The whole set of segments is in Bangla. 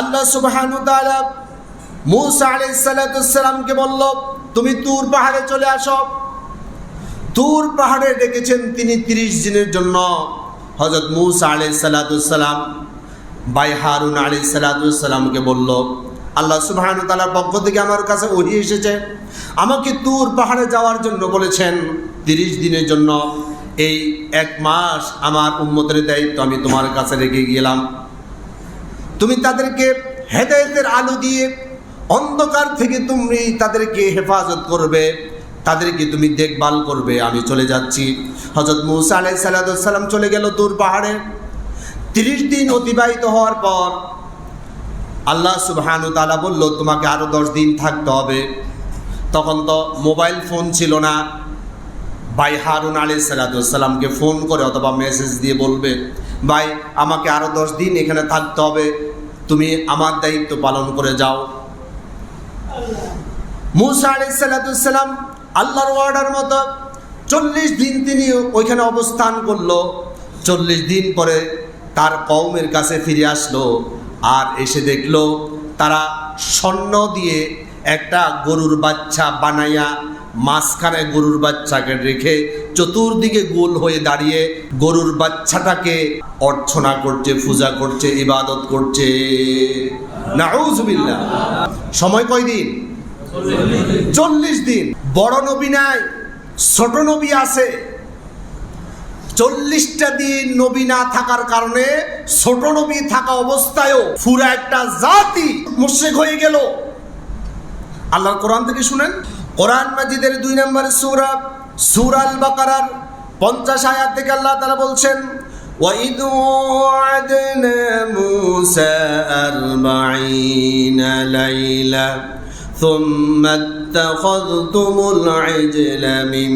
আল্লাহ সুবহানু তালা মুসা আলাইহিস সালামকে বলল, তুমি তুর পাহাড়ে চলে আসো। তুর পাহাড়ে ডেকেছেন তিনি তিরিশ দিনের জন্য। হজরত মুসা আলাইহিস সালাম বাই হারুন সালামকে বলল, আল্লাহ সুবহানু তাআলার পক্ষ থেকে আমার কাছে ওহি এসেছে। আমাকে তুর পাহাড়ে যাওয়ার জন্য বলেছেন তিরিশ দিনের জন্য। এই এক মাস আমার উন্মতের দায়িত্ব আমি তোমার কাছে রেখে গেলাম। তুমি তাদেরকে হেদায়েতের আলো দিয়ে অন্ধকার থেকে তুমি তাদেরকে হেফাজত করবে, তাদেরকে তুমি দেখভাল করবে। আমি চলে যাচ্ছি। হজরত মুসা আলাই সাল্লাম চলে গেল দূর পাহাড়ে। তিরিশ দিন অতিবাহিত হওয়ার পর আল্লাহ সুবহানু তালা বলল, তোমাকে আরও দশ দিন থাকতে হবে। তখন তো মোবাইল ফোন ছিল না। ভাই হারুন আলী সালাতামকে ফোন করে অথবা মেসেজ দিয়ে বলবে, ভাই, আমাকে আরও দশ দিন এখানে থাকতে হবে। তুমি আমার দায়িত্ব পালন করে যাও। মুসা আলী সাল্লাতুসাল্লাম আল্লাহর ওয়ার্ডার মতো চল্লিশ দিন তিনি ওইখানে অবস্থান করল। চল্লিশ দিন পরে তার কওমের কাছে ফিরে আসলো আর এসে দেখল তারা স্বর্ণ দিয়ে একটা গরুর বাচ্চা বানাইয়া মাঝখানে গরুর বাচ্চাকে রেখে চতুর্দিকে গোল হয়ে দাঁড়িয়ে গরুর বাচ্চাটাকে অর্চনা করছে, পূজা করছে, ইবাদত করছে। নাউজুবিল্লাহ সময় কয়দিন চল্লিশ দিন। বড় নবী নাই, ছোট নবী আছে। চল্লিশটা দিন নবী না থাকার কারণে ছোট নবী থাকা অবস্থায়ও ফুরা একটা জাতি মুশেক হয়ে গেল। আল্লাহর কোরআন থেকে শুনেন? কোরআন মাজিদের দুই নম্বর সুরা সুরাল বাকারার পঞ্চাশ আয়াত থেকে আল্লাহ তারা বলছেন وإذ وعدنا موسى أربعين ليلة ثم اتخذتم العجل من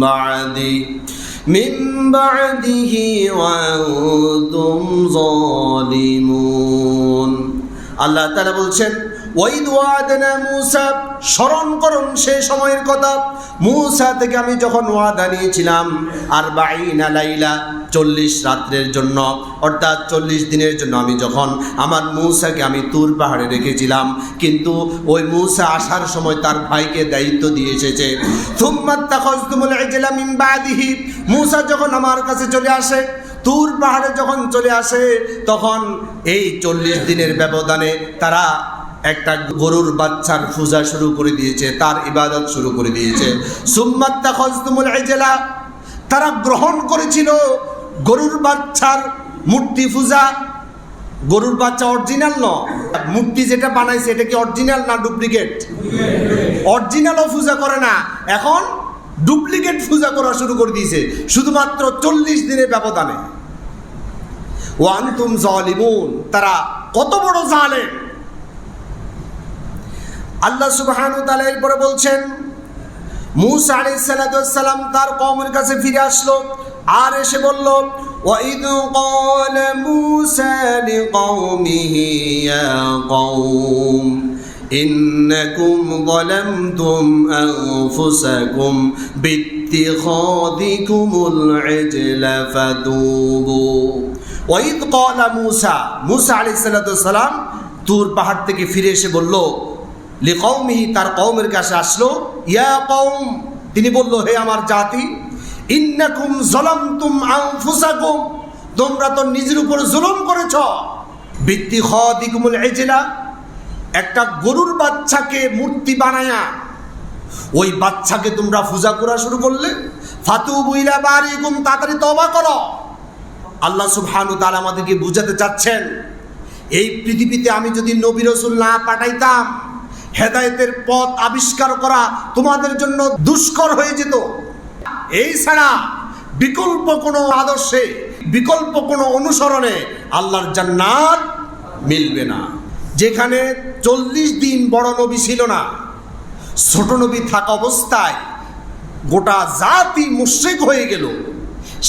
بعدي من بعده وأنتم ظالمون আল্লাহ তারা বলছেন মুসা, স্মরণ করুন সেই সময়ের কথা। মুসা থেকে আমি যখন ওয়াদা নিয়েছিলাম আর বাইনা লাইলা, চল্লিশ রাত্রের জন্য, অর্থাৎ চল্লিশ দিনের জন্য আমি যখন আমার মূসাকে আমি তুর পাহাড়ে রেখেছিলাম, কিন্তু ওই মূসা আসার সময় তার ভাইকে দায়িত্ব দিয়ে এসেছে। মূসা যখন আমার কাছে চলে আসে, তুর পাহাড়ে যখন চলে আসে, তখন এই চল্লিশ দিনের ব্যবধানে তারা একটা গরুর বাচ্চার পূজা শুরু করে দিয়েছে, তার ইবাদত শুরু করে দিয়েছে। সুম্মাত্তা খজতুমুল এজেলা তারা গ্রহণ করেছিল গরুর বাচ্চার মূর্তি পূজা। গরুর বাচ্চা অরিজিনাল ন মূর্তি যেটা বানাইছে এটা কি অরিজিনাল না ডুপ্লিকেট? অরিজিনালও পূজা করে না, এখন ডুপ্লিকেট পূজা করা শুরু করে দিয়েছে, শুধুমাত্র চল্লিশ দিনের ব্যবধানে। ওয়ান্তুম জলিমুন, তারা কত বড় জালেম আল্লাহ সুবহানু তাআলা এরপরে বলছেন মুসা আলাইহিস সালাম তার কওমের কাছে ফিরে আসলো আর এসে বলল وَإِذْ قَالَ مُوسَى لِقَوْمِهِ يَا قَوْمِ إِنَّكُمْ ظَلَمْتُمْ أَنفُسَكُمْ بِاتِّخَاذِكُمُ الْعِجْلَ فَتُوبُوا وَإِذْ قَالَ مُوسَى মুসা আলাইহিস সালাম তুর পাহাড় থেকে ফিরে এসে বলল লিকৌমিহি তার কৌমের কাছে আসলো, ইয়া কৌম তিনি বলল, হে আমার জাতি, ইন্নাকুম জলামতুম আনফুসাকুম, তোমরা তো নিজের উপর জুলুম করেছ। বৃত্তি খদিকুমুল এজেলা একটা গরুর বাচ্চাকে মূর্তি বানায়া, ওই বাচ্চাকে তোমরা পূজা করা শুরু করলে ফাতু বুইলা বারিকুম, তাড়াতাড়ি তবা করো। আল্লাহ সুবহানু তাআলা আমাদেরকে বুঝাতে চাচ্ছেন, এই পৃথিবীতে আমি যদি নবী রসুল না পাঠাইতাম হেদায়েতের পথ আবিষ্কার করা তোমাদের জন্য দুষ্কর হয়ে যেত। এই ছাড়া বিকল্প কোনো আদর্শে, বিকল্প কোনো অনুসরণে আল্লাহর জান্নাত মিলবে না। যেখানে চল্লিশ দিন বড় নবী ছিল না, ছোট নবী থাকা অবস্থায় গোটা জাতি মুশ্রিক হয়ে গেল।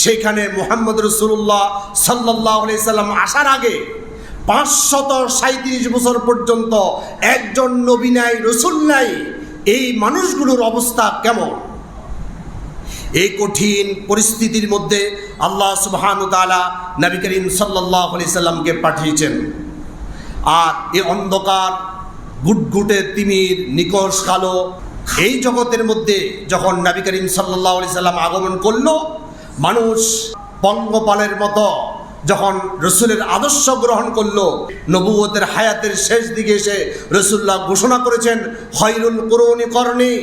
সেখানে মোহাম্মদ রসুল্লাহ সাল্লাহ সাল্লাম আসার আগে পাঁচশত সাঁত্রিশ বছর পর্যন্ত একজন নবী নাই, রসুল নাই। এই মানুষগুলোর অবস্থা কেমন? এই কঠিন পরিস্থিতির মধ্যে আল্লাহ সুবহানু তাআলা নবী করিম সাল্লাল্লাহু আলাইহি সাল্লামকে পাঠিয়েছেন। আর এ অন্ধকার, গুটগুটে তিমির নিকষ কালো, এই জগতের মধ্যে যখন নবী করিম সাল্লাহ আলি সাল্লাম আগমন করল, মানুষ পঙ্গপালের মতো যখন রসুলের আদর্শ গ্রহণ করল, নবুয়তের হায়াতের শেষ দিকে এসে রসুল্লাহ ঘোষণা করেছেন হয়রুল করণী করণী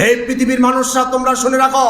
হে পৃথিবীর মানুষরা, তোমরা শুনে রাখো,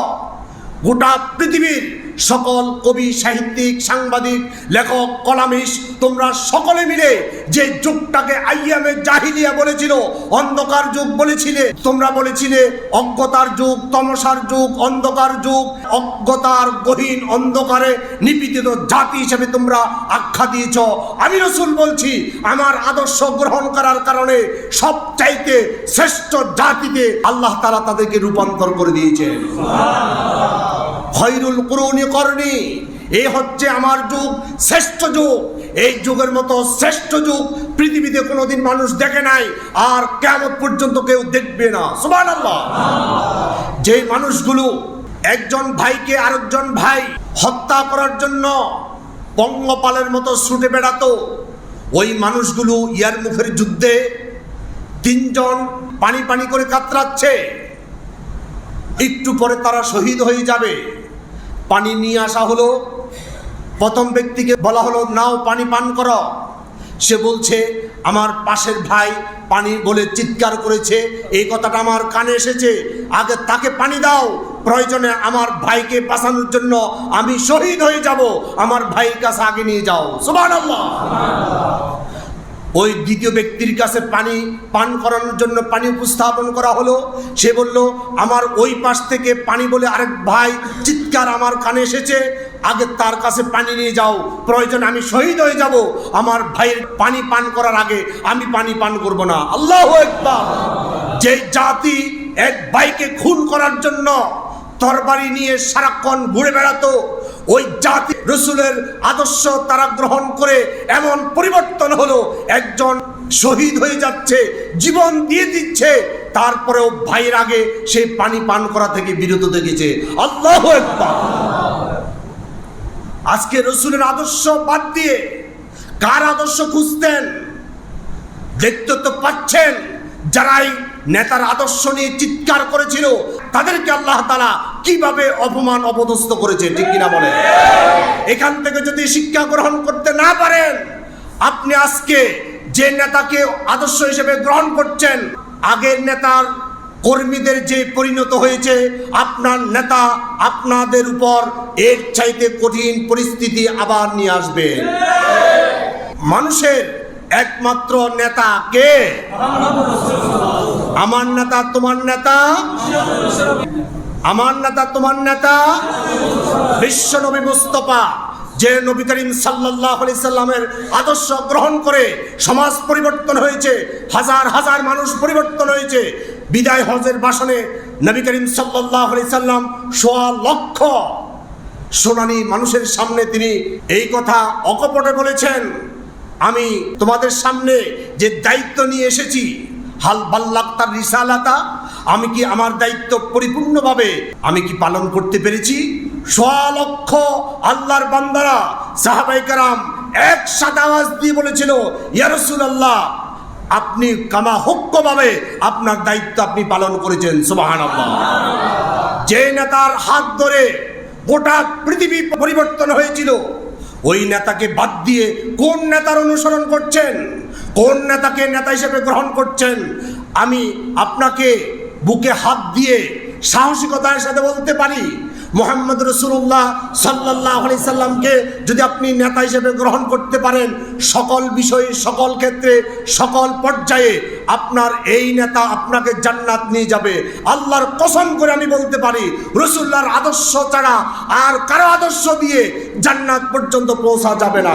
গোটা পৃথিবীর সকল কবি, সাহিত্যিক, সাংবাদিক, লেখক, কলামিস্ট, তোমরা সকলে মিলে যে যুগটাকে আইয়ামে জাহিলিয়া বলেছিল, অন্ধকার যুগ বলেছিলে, তোমরা বলেছিলে অজ্ঞতার যুগ, তমসার যুগ, অন্ধকার যুগ, অজ্ঞতার গহীন অন্ধকারে নিপীড়িত জাতি হিসেবে তোমরা আখ্যা দিয়েছ। আমি রসুল বলছি, আমার আদর্শ গ্রহণ করার কারণে সবচাইতে শ্রেষ্ঠ জাতিতে আল্লাহ তারা তাদেরকে রূপান্তর করে দিয়েছেন। খৈরুল করুণী করণী এই হচ্ছে আমার যুগ, শ্রেষ্ঠ যুগ। এই যুগের মতো শ্রেষ্ঠ যুগ পৃথিবীতে কোনোদিন মানুষ দেখে নাই, আর কেমন পর্যন্ত কেউ দেখবে না। সুবান যে মানুষগুলো একজন ভাইকে আরেকজন ভাই হত্যা করার জন্য পঙ্গপালের মতো ছুটে বেড়াতো, ওই মানুষগুলো ইয়ার মুখের যুদ্ধে তিনজন পানি পানি করে কাতরাচ্ছে। একটু পরে তারা শহীদ হয়ে যাবে। পানি নিয়ে আসা হলো প্রথম ব্যক্তিকে বলা হলো, নাও পানি পান করো। সে বলছে, আমার পাশের ভাই পানি বলে চিৎকার করেছে। এই কথাটা আমার কানে এসেছে। আগে তাকে পানি দাও। প্রয়োজনে আমার ভাইকে বাঁচানোর জন্য আমি শহীদ হয়ে যাব। আমার ভাই কাছে আগে নিয়ে যাও। সুবহানাল্লাহ। ওই দ্বিতীয় ব্যক্তির কাছে পানি পান করানোর জন্য পানি উপস্থাপন করা হলো। সে বলল, আমার ওই পাশ থেকে পানি বলে আরেক ভাই চিৎকার আমার কানে এসেছে। আগে তার কাছে পানি নিয়ে যাও। প্রয়োজন আমি শহীদ হয়ে যাব। আমার ভাইয়ের পানি পান করার আগে আমি পানি পান করব না। আল্লাহ একবার যে জাতি এক ভাইকে খুন করার জন্য তরবারি নিয়ে সারাক্ষণ ঘুরে বেড়াতো ওই জাতি রসুলের আদর্শ তারা গ্রহণ করে এমন পরিবর্তন হলো, একজন শহীদ হয়ে যাচ্ছে, জীবন দিয়ে দিচ্ছে, তারপরেও ভাইয়ের আগে সেই পানি পান করা থেকে বিরত দেখেছে আল্লাহ আজকে রসুলের আদর্শ বাদ দিয়ে কার আদর্শ খুঁজতেন? দেখতে তো পাচ্ছেন, যারাই নেতার আদর্শ নিয়ে চিৎকার করেছিল, তাদেরকে আল্লাহ তালা কীভাবে অপমান অপদস্থ করেছে, ঠিক কিনা বলে এখান থেকে যদি শিক্ষা গ্রহণ করতে না পারেন, আপনি আজকে যে নেতাকে আদর্শ হিসেবে গ্রহণ করছেন, আগের নেতার কর্মীদের যে পরিণত হয়েছে, আপনার নেতা আপনাদের উপর এর চাইতে কঠিন পরিস্থিতি আবার নিয়ে আসবে। মানুষের একমাত্র নেতা কে? আমার নেতা, তোমার নেতা? আমার নেতা, তোমার নেতা? বিশ্ব নবী মুস্তফা, যে নবী করিম সাল্লাহ সাল্লামের আদর্শ গ্রহণ করে সমাজ পরিবর্তন হয়েছে, হাজার হাজার মানুষ পরিবর্তন হয়েছে, বিদায় হজের বাসনে নবী করিম সাল্লাহ সাল্লাম সোয়া লক্ষ সোনানি মানুষের সামনে তিনি এই কথা অকপটে বলেছেন, আমি তোমাদের সামনে যে দায়িত্ব নিয়ে এসেছি, হাল বাল্লাক তার রিসালাতা আমি কি আমার দায়িত্ব পরিপূর্ণভাবে আমি কি পালন করতে পেরেছি? সোয়া লক্ষ আল্লাহর বান্দারা সাহাবাই কারাম একসাথে আওয়াজ দিয়ে বলেছিল ইয়ারসুল আল্লাহ আপনি কামা হক্যভাবে আপনার দায়িত্ব আপনি পালন করেছেন সুবাহান যে নেতার হাত ধরে গোটা পৃথিবী পরিবর্তন হয়েছিল, ওই নেতাকে বাদ দিয়ে কোন নেতার অনুসরণ করছেন? কোন নেতাকে নেতা হিসেবে গ্রহণ করছেন? আমি আপনাকে বুকে হাত দিয়ে সাহসিকতার সাথে বলতে পারি, মোহাম্মদ রসুল্লাহ সাল্লাহ আলি সাল্লামকে যদি আপনি নেতা হিসেবে গ্রহণ করতে পারেন, সকল বিষয়ে, সকল ক্ষেত্রে, সকল পর্যায়ে আপনার এই নেতা আপনাকে জান্নাত নিয়ে যাবে। আল্লাহর কসম করে আমি বলতে পারি রসুল্লাহর আদর্শ ছাড়া আর কারও আদর্শ দিয়ে জান্নাত পর্যন্ত পৌঁছা যাবে না।